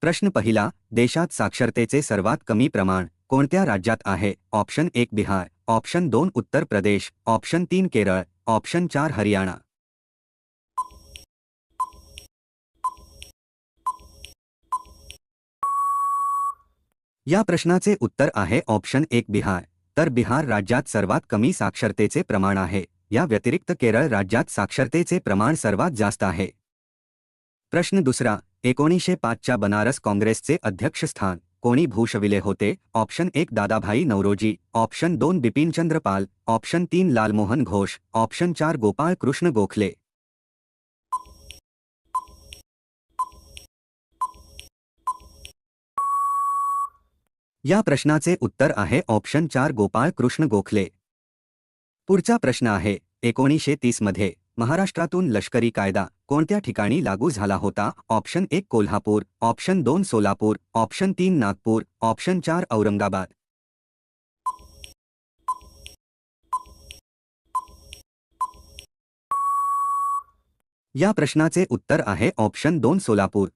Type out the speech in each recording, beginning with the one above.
प्रश्न पहिला, देशात साक्षरतेचे सर्वात कमी प्रमाण कोणत्या राज्यात आहे? ऑप्शन एक बिहार, ऑप्शन दोन उत्तर प्रदेश, ऑप्शन तीन केरळ, ऑप्शन चार हरियाणा. या प्रश्नाचे उत्तर आहे ऑप्शन एक बिहार. तर बिहार राज्यात सर्वात कमी साक्षरतेचे प्रमाण आहे. या व्यतिरिक्त केरळ राज्यात साक्षरतेचे प्रमाण सर्वात जास्त आहे. प्रश्न दुसरा, एकोणीसशे पाचच्या बनारस काँग्रेसचे अध्यक्षस्थान कोणी भूषविले होते? ऑप्शन एक, दादाभाई नवरोजी ऑप्शन दोन, बिपिनचंद्र पाल. ऑप्शन तीन, लालमोहन घोष. ऑप्शन चार, गोपाळ कृष्ण गोखले. या प्रश्नाचे उत्तर आहे, ऑप्शन चार, गोपाळ कृष्ण गोखले. पुढचा प्रश्न आहे, एकोणीसशे तीसमध्ये. महाराष्ट्रातून लष्करी कायदा कोणत्या ठिकाणी लागू झाला होता? ऑप्शन एक कोल्हापूर ऑप्शन दोन सोलापूर ऑप्शन तीन नागपूर ऑप्शन चार औरंगाबाद. या प्रश्नाचे उत्तर आहे ऑप्शन दोन सोलापूर.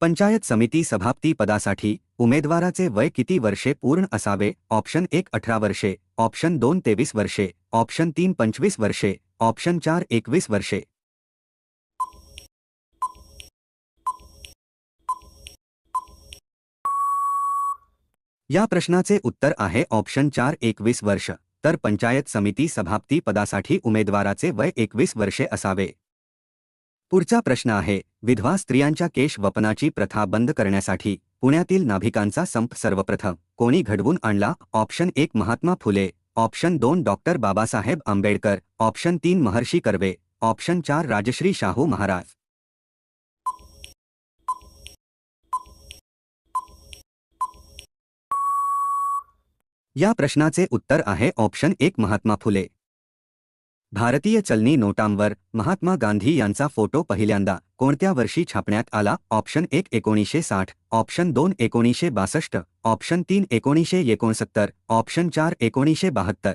पंचायत समिती सभापती पदासाठी उमेदवाराचे वय किती वर्षे पूर्ण असावे? ऑप्शन एक अठरा वर्षे ऑप्शन दोन तेवीस वर्षे ऑप्शन तीन पंचवीस वर्षे. ऑप्शन चार एकवीस वर्षे. या प्रश्नाचे उत्तर आहे ऑप्शन चार एकवीस वर्ष. तर पंचायत समिती सभापती पदासाठी उमेदवाराचे वय एकवीस वर्षे असावे. पुढचा प्रश्न आहे विधवा स्त्रियांच्या केश वपनाची प्रथा बंद करण्यासाठी पुण्यातील नाभिकांचा संप सर्वप्रथम. कोणी घडवून आणला? ऑप्शन एक महात्मा फुले. ऑप्शन दोन डॉक्टर बाबा साहेब आंबेडकर, ऑप्शन तीन महर्षि कर्वे, ऑप्शन चार राजश्री शाहू महाराज. या प्रश्नाचे उत्तर आहे ऑप्शन एक महात्मा फुले. भारतीय चलनी नोटांवर महात्मा गांधी यांचा फोटो पहिल्यांदा कोणत्या वर्षी छापण्यात आला? ऑप्शन एक एकोणीसशे साठ ऑप्शन दोन एकोणीसशे बासष्ट ऑप्शन तीन एकोणीसशे एकोणसत्तर ऑप्शन चार एकोणीसशे बहात्तर.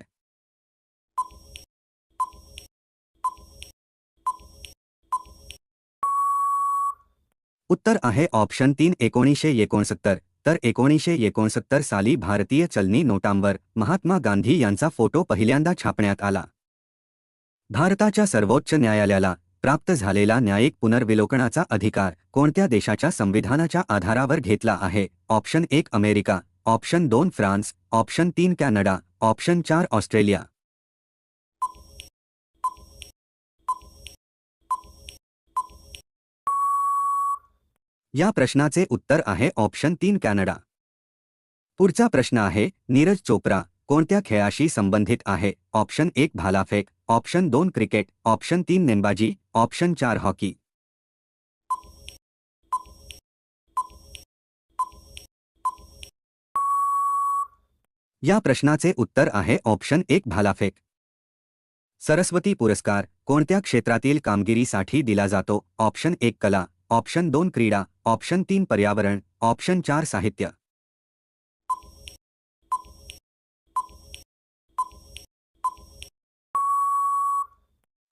उत्तर आहे ऑप्शन तीन एकोणीसशे एकोणसत्तर. तर एकोणीसशे एकोणसत्तर साली भारतीय चलनी नोटांवर महात्मा गांधी यांचा फोटो पहिल्यांदा छापण्यात आला. भारताच्या सर्वोच्च न्यायालयाला प्राप्त झालेला न्यायिक पुनर्विलोकनाचा अधिकार कोणत्या देशाच्या संविधानाच्या आधारावर घेतला आहे? ऑप्शन एक अमेरिका. ऑप्शन दोन फ्रान्स. ऑप्शन तीन कॅनडा. ऑप्शन चार ऑस्ट्रेलिया. या प्रश्नाचे उत्तर आहे ऑप्शन तीन कॅनडा. पुढचा प्रश्न आहे नीरज चोप्रा कोणत्या खेळाशी संबंधित आहे? ऑप्शन एक भालाफेक. ऑप्शन दोन क्रिकेट, ऑप्शन तीन नेमबाजी, ऑप्शन चार हॉकी. या प्रश्नाचे उत्तर आहे ऑप्शन एक भालाफेक. सरस्वती पुरस्कार, कोणत्या क्षेत्रातील कामगिरीसाठी दिला जातो? ऑप्शन एक कला, ऑप्शन दोन क्रीडा, ऑप्शन तीन पर्यावरण, ऑप्शन चार साहित्य.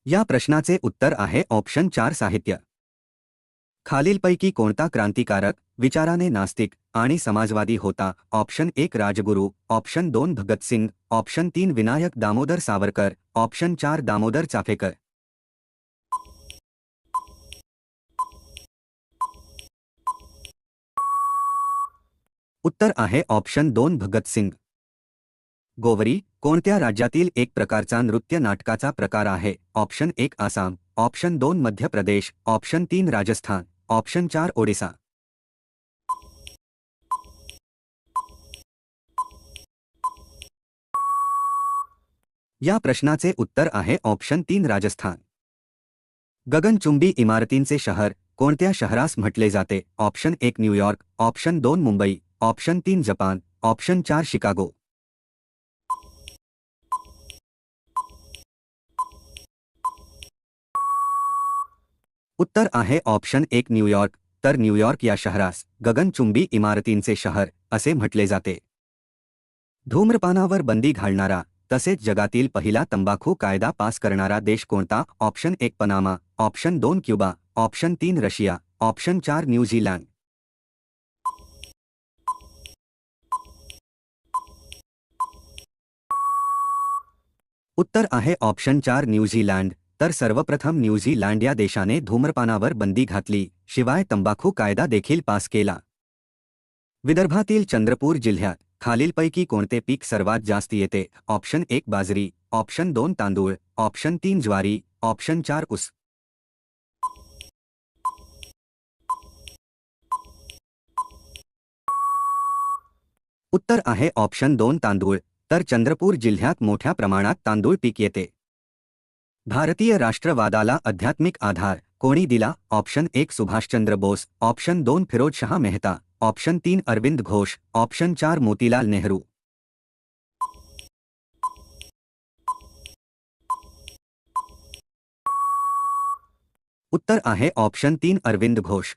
या प्रश्नाचे उत्तर आहे ऑप्शन चार साहित्य. खालीलपैकी कोणता क्रांतिकारक, विचाराने नास्तिक आणि समाजवादी होता? ऑप्शन एक राजगुरू, ऑप्शन दोन भगतसिंग, ऑप्शन तीन विनायक दामोदर सावरकर, ऑप्शन चार दामोदर चाफेकर. उत्तर आहे ऑप्शन दोन भगतसिंग. गोवरी कोणत्या राज्यातील एक प्रकारचा नृत्य नाटकाचा प्रकार आहे? ऑप्शन एक आसाम, ऑप्शन दोन मध्य प्रदेश, ऑप्शन तीन राजस्थान, ऑप्शन चार ओडिसा. या प्रश्नाचे उत्तर आहे ऑप्शन तीन राजस्थान. गगनचुंबी इमारतींचे शहर, कोणत्या शहरास म्हटले जाते? ऑप्शन एक न्यूयॉर्क, ऑप्शन दोन मुंबई, ऑप्शन तीन जपान, ऑप्शन चार शिकागो. उत्तर आहे ऑप्शन एक न्यूयॉर्क तर न्यूयॉर्क या शहरास, गगनचुंबी इमारतींचे शहर, असे म्हटले जाते. धूम्रपानावर बंदी घालणारा, तसेच जगातील पहिला तंबाखू कायदा पास करणारा देश कोणता? ऑप्शन एक पनामा, ऑप्शन दोन क्युबा, ऑप्शन तीन रशिया, ऑप्शन चार न्यूजीलैंड उत्तर आहे ऑप्शन चार न्यूजीलैंड तर सर्वप्रथम न्यूझीलँड या देशाने धूम्रपानावर बंदी घातली, शिवाय तंबाखू कायदा देखील पास केला. विदर्भातील चंद्रपूर जिल्ह्यात खालीलपैकी कोणते पीक सर्वात जास्त येते? ऑप्शन एक बाजरी, ऑप्शन दोन तांदूळ, ऑप्शन तीन ज्वारी, ऑप्शन चार ऊस. उत्तर आहे ऑप्शन दोन तांदूळ, तर चंद्रपूर जिल्ह्यात मोठ्या प्रमाणात तांदूळ पीक येते. भारतीय राष्ट्रवादाला आध्यात्मिक आधार, कोणी दिला? ऑप्शन एक सुभाषचंद्र बोस, ऑप्शन दोन फिरोजशहा मेहता, ऑप्शन तीन अरविंद घोष, ऑप्शन चार मोतीलाल नेहरू. उत्तर आहे ऑप्शन तीन अरविंद घोष.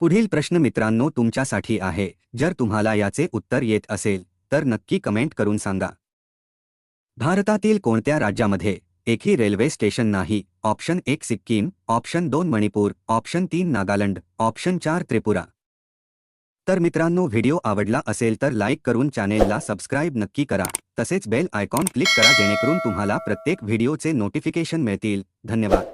पुढील प्रश्न मित्रांनो तुमच्यासाठी आहे. जर तुम्हाला याचे उत्तर येत असेल, तर नक्की कमेंट करून सांगा. भारतातील कोणत्या राज्यामध्ये एकही रेल्वे स्टेशन नाही. ऑप्शन एक सिक्कीम ऑप्शन दोन मणिपूर ऑप्शन तीन नागालँड ऑप्शन चार त्रिपुरा. तर मित्रांनो व्हिडिओ आवडला असेल तर लाईक करून चॅनेलला सबस्क्राईब नक्की करा. तसेच बेल आयकॉन क्लिक करा जेणेकरून तुम्हाला प्रत्येक व्हिडिओचे नोटिफिकेशन मिळतील. धन्यवाद.